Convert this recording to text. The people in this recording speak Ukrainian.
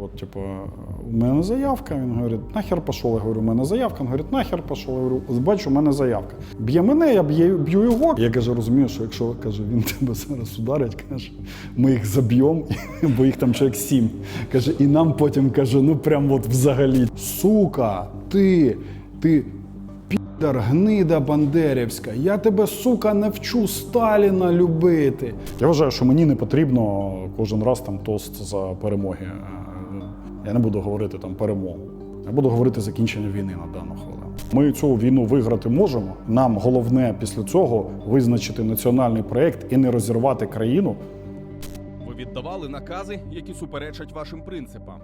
От, типу, у мене заявка. Він говорить, нахер пішов. Я говорю, у мене заявка. Він говорить, нахер пішов. Я говорю, бачу, у мене заявка. Б'є мене, я б'ю, б'ю його. Я каже, розумію, що якщо каже, він тебе зараз ударить, каже, ми їх заб'ємо, бо їх там чоловік сім. Каже, і нам потім каже, ну прям от взагалі. Сука, ти, ти. Підар, гнида бандерівська, я тебе, сука, навчу Сталіна любити. Я вважаю, що мені не потрібно кожен раз там тост за перемоги. Я не буду говорити там перемогу. Я буду говорити закінчення війни на дану хвилину. Ми цю війну виграти можемо. Нам головне після цього визначити національний проєкт і не розірвати країну. Ви віддавали накази, які суперечать вашим принципам.